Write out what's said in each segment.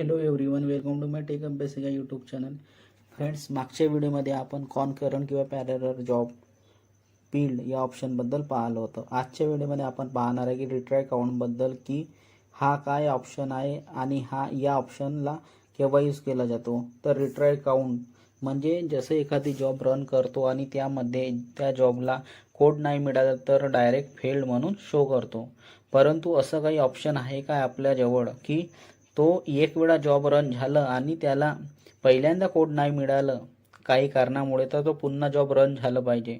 Hello everyone welcome to my tech Abhyasika YouTube channel friends मागच्या व्हिडिओमध्ये आपण concurrent किंवा पॅरेलर जॉब फील्ड या ऑप्शनबद्दल पाहिलं होतं. आजच्या व्हिडिओमध्ये आपण पाहणार आहे की रिट्राय काउंटबद्दल की हा काय ऑप्शन आहे आणि हा या ऑप्शनला केव्हा यूज केला जातो. तर रिट्राय काउंट म्हणजे जसं एखादी जॉब रन करतो आणि त्यामध्ये त्या जॉबला कोड नाही मिळाला तर डायरेक्ट फेल्ड म्हणून शो करतो. परंतु असं काही ऑप्शन आहे काय आपल्याजवळ की तो एक वेळा जॉब रन झालं आणि त्याला पहिल्यांदा कोड नाही मिळालं. काही कारणामुळे तर तो पुन्हा जॉब रन झालं पाहिजे.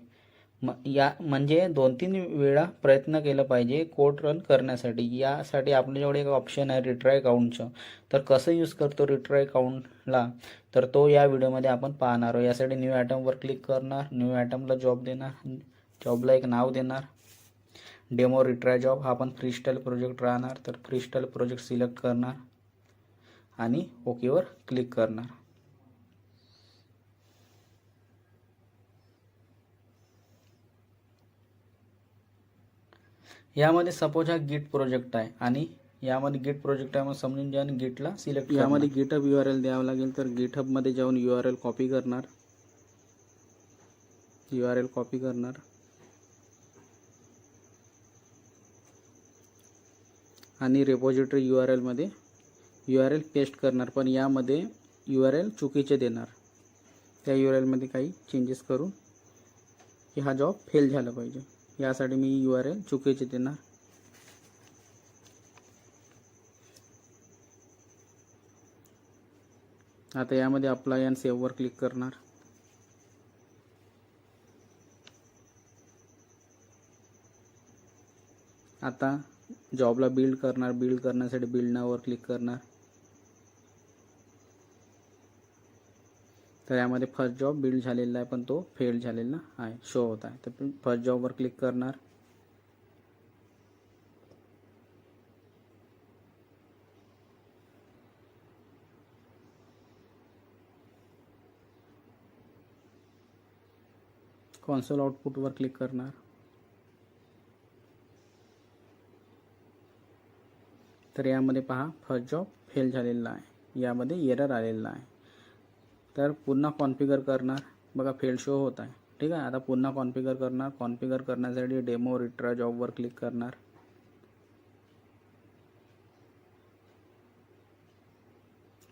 म या म्हणजे दोन तीन वेळा प्रयत्न केला पाहिजे कोड रन करण्यासाठी. यासाठी आपल्याजवळ एक ऑप्शन आहे रिट्राय काउंटचं तर कसं यूज करतो रिट्राय काउंटला तर तो या व्हिडिओमध्ये आपण पाहणार आहोत. यासाठी न्यू ॲटमवर क्लिक करणार. न्यू ॲटमला जॉब देणार. जॉबला एक नाव देणार. डेमो रिट्राय जॉब हा आपण फ्रीस्टाईल प्रोजेक्ट राहणार. तर फ्रीस्टाईल प्रोजेक्ट सिलेक्ट करणार. आणि ओकेवर क्लिक करणार. यामध्ये सपोज हा गिट प्रोजेक्ट आहे आणि यामध्ये गिट प्रोजेक्ट आहे मग समजून घ्या आणि गिटला सिलेक्ट यामध्ये गिटहब यू आर एल द्यावं लागेल तर गिटहबमध्ये जाऊन यू आर एल कॉपी करणार. यू आर एल कॉपी करणार. आणि रेपॉजिटरी यू आर एलमध्ये यू आर एल पेस्ट करणार पण यामध्ये यू आर एल चुकीचे देणार. त्या यू आर एलमध्ये काही चेंजेस करून की हा जॉब फेल झाला पाहिजे. यासाठी मी यू आर एल चुकीचे देणार. आता यामध्ये अप्लाय अँड सेव्हवर क्लिक करणार. आता जॉबला बिल्ड करणार बिल्ड करण्यासाठी बिल्ड नावर क्लिक करणार. तर यामध्ये फर्स्ट जॉब बिल्ड झालेला आहे पण तो फेल झालेला आहे शो होत आहे. तर फर्स्ट जॉबवर क्लिक करणार. कॉन्सोल आउटपुटवर क्लिक करणार. तर यामध्ये पहा फर्स्ट जॉब फेल झालेला आहे. यामध्ये एरर आलेला आहे. तर पुन्हा कॉन्फिगर करणार. बघा फेल शो होत आहे. ठीक आहे? आता पुन्हा कॉन्फिगर करणार. कॉन्फिगर करण्यासाठी डेमो रिट्रा जॉबवर क्लिक करणार.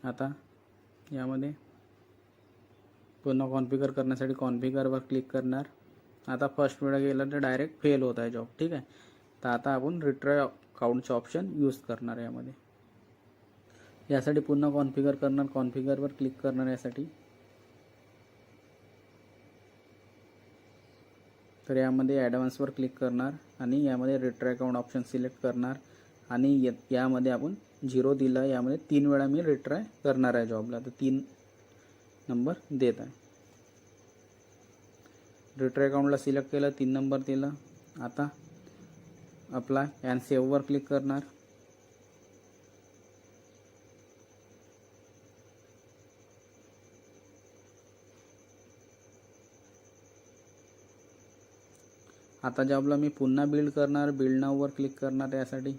आता यामध्ये पुन्हा कॉन्फिगर करण्यासाठी कॉन्फिगरवर क्लिक करणार. आता फ़र्स्ट वेळा गेलं तर डायरेक्ट फेल होत आहे जॉब ठीक आहे? तर आता आपण रिट्राय काउंटचं ऑप्शन यूज़ करणार यामध्ये. यासाठी पुन्हा कॉन्फिगर करणार कॉन्फिगरवर क्लिक करणार यासाठी. तर यामध्ये ॲडव्हान्सवर क्लिक करणार आणि यामध्ये रिट्रॅ अकाउंट ऑप्शन सिलेक्ट करणार आणि य यामध्ये आपण झिरो दिलं यामध्ये तीन वेळा मी रिट्राय करणार आहे जॉबला तर तीन नंबर देत आहे. रिट्राय अकाउंटला सिलेक्ट केलं तीन नंबर दिलं. आता अप्लाय अँड सेववर क्लिक करणार. आता जॉबला मी पुन्हा बिल्ड करणार बिल्ड नाववर क्लिक करणार यासाठी.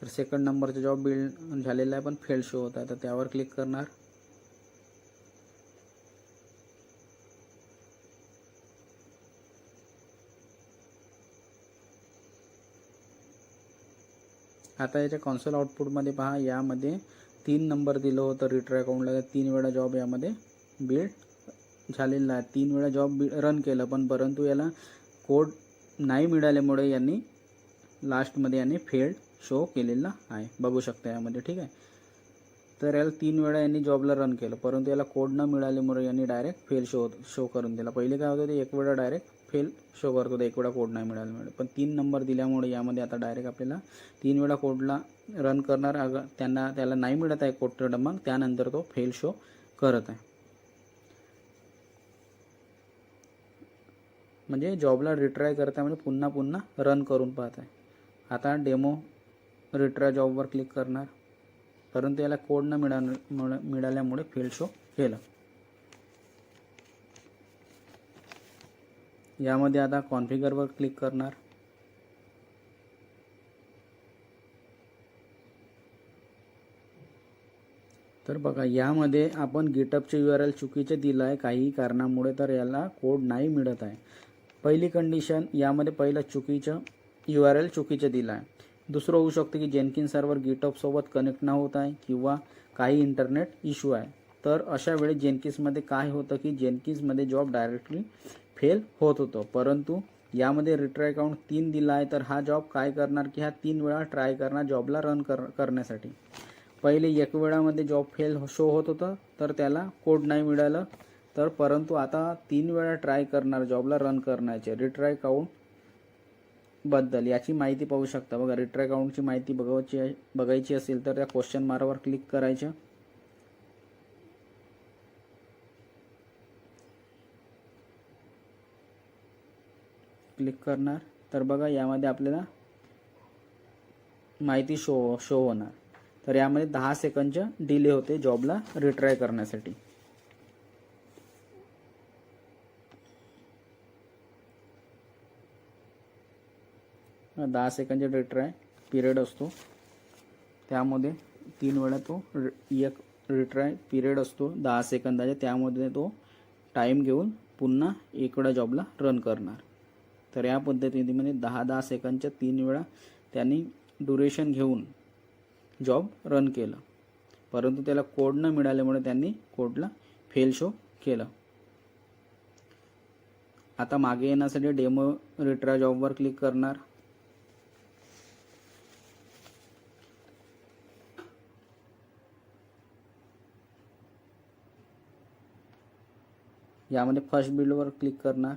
तर सेकंड नंबरचा जॉब बिल्ड झालेला आहे पण फेल शो होत आहे. तर त्यावर क्लिक करणार. आता याच्या कॉन्सोल आउटपुटमध्ये पहा यामध्ये तीन नंबर दिलं होतं रिटर अकाउंटला तीन वेळा जॉब यामध्ये बिल्ड झालेला आहे. तीन वेळा जॉब बि रन केलं पण परंतु याला कोड नाही मिळाल्यामुळे यांनी लास्टमध्ये यांनी फेल्ड शो केलेला आहे. बघू शकता यामध्ये ठीक आहे? तर याला तीन वेळा यांनी जॉबला रन केलं परंतु याला कोड न मिळाल्यामुळे यांनी डायरेक्ट फेल शो शो करून दिला. पहिले काय होतं ते एक वेळा डायरेक्ट फेल शो करत होतं एक वेळा कोड नाही मिळाल्यामुळे. पण तीन नंबर दिल्यामुळे यामध्ये आता डायरेक्ट आपल्याला तीन वेळा कोडला रन करणार अगर त्यांना त्याला नाही मिळत आहे कोड मग त्यानंतर तो फेल शो करत आहे. म्हणजे जॉबला रिट्राय करताय म्हणजे पुन्हा पुन्हा रन करून पाहत आहे आता डेमो रिट्राय जॉबवर क्लिक करणार. परंतु याला कोड न मिळा मिळाल्यामुळे फेल शो केलं. यामध्ये आता कॉन्फिगरवर क्लिक करणार. तर बघा यामध्ये आपण गिटअपचे यू आर एल चुकीचे दिलं आहे काही कारणामुळे तर याला कोड नाही मिळत आहे. पहिली कंडिशन यामध्ये पहिलं चुकीचं यू आर एल चुकीचं दिलं आहे. दुसरं होऊ शकतं की जेनकिन सर्व्हर गिटअपसोबत कनेक्ट न होत आहे किंवा काही इंटरनेट इश्यू आहे. तर अशा वेळी जेनकिन्समध्ये काय होतं की जेनकिन्समध्ये जॉब डायरेक्टली फेल होत होतं. परंतु यामध्ये रिट्राय काउंट तीन दिला आहे. तर हा जॉब काय करणार की हा तीन वेळा ट्राय करणार जॉबला रन कर करण्यासाठी. पहिले एक वेळामध्ये जॉब फेल शो होत होतं. तर त्याला कोड नाही मिळालं. तर परंतु आता तीन वेळा ट्राय करणार जॉबला रन करण्याचे रिट्राय काउंटबद्दल याची माहिती पाहू शकता. बघा रिट्राय काउंटची माहिती बघायची आहे- बघायची असेल तर त्या क्वेश्चन मार्कवर क्लिक करायचं. क्लिक करणार. तर बघा यामध्ये आपल्याला माहिती शो शो होणार. तर यामध्ये दहा सेकंदच्या डिले होते जॉबला रिट्राय करण्यासाठी. दहा सेकंदचे रिट्राय पिरियड असतो. त्यामध्ये तीन वेळा तो रि- एक रिट्राय पिरियड असतो. दहा सेकंदाचा त्यामध्ये तो टाईम घेऊन पुन्हा एक जॉबला रन करणार. तर या पद्धतीने दहा दहा सेकंदच्या तीन वेळा त्यांनी ड्युरेशन घेऊन जॉब रन केलं. परंतु त्याला कोड न मिळाल्यामुळे त्यांनी कोडला फेल शो केलं. आता मागे येण्यासाठी डेमो रिट्रा जॉबवर क्लिक करणार. यामध्ये फर्स्ट बिल्डवर क्लिक करणार.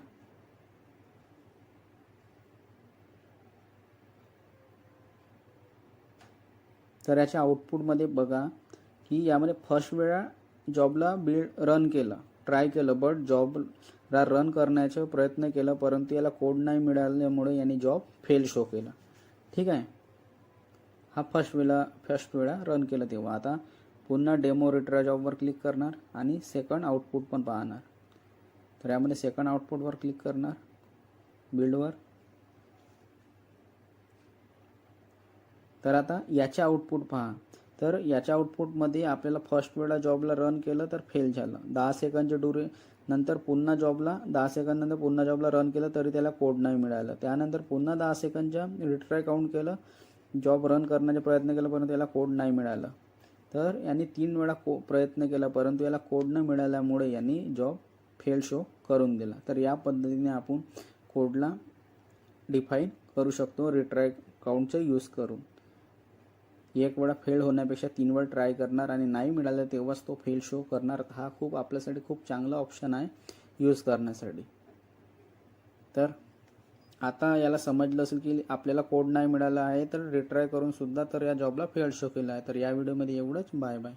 तर याच्या आउटपुटमध्ये बघा की यामध्ये फर्स्ट वेळा जॉबला बिल्ड रन केलं ट्राय केलं बट जॉबला रन करण्याचा प्रयत्न केला परंतु याला कोड नाही मिळाल्यामुळे यांनी जॉब फेल शो केला. ठीक आहे? हा फर्स्ट वेळा फर्स्ट वेळा रन केलं तेव्हा. आता पुन्हा डेमो रिट्रा जॉबवर क्लिक करणार आणि सेकंड आउटपुट पण पाहणार. तर यामध्ये सेकंड आउटपुटवर क्लिक करणार. बिल्डवर तर आता याचे आउटपुट पहा. तर याच्या आउटपुटमध्ये आपल्याला फर्स्ट वेळा जॉबला रन केलं तर फेल झालं. दहा सेकंदच्या डुरे नंतर पुन्हा जॉबला दहा सेकंद नंतर पुन्हा जॉबला रन केलं तरी त्याला कोड नाही मिळालं. त्यानंतर पुन्हा दहा सेकंदच्या रिट्राय काउंट केलं जॉब रन करण्याचा प्रयत्न केला परंतु याला कोड नाही मिळालं. तर यांनी तीन वेळा को प्रयत्न केला परंतु याला कोड न मिळाल्यामुळे यांनी जॉब फेल शो करून दिला. तर या पद्धतीने आपण कोडला डिफाईन करू शकतो रिट्राय काउंटचा यूज करून. एक वेळा फेल होण्यापेक्षा तीन वेळा ट्राय करणार आणि नाही मिळालं तेव्हाच तो फेल शो करणार. हा खूप आपल्यासाठी खूप चांगला ऑप्शन आहे यूज करण्यासाठी. तर आता याला समजलं असेल की आपल्याला कोड नाही मिळाला आहे तर रिट्राय करून सुद्धा तर या जॉबला फेल शो केला आहे. तर या व्हिडिओमध्ये एवढंच. Bye bye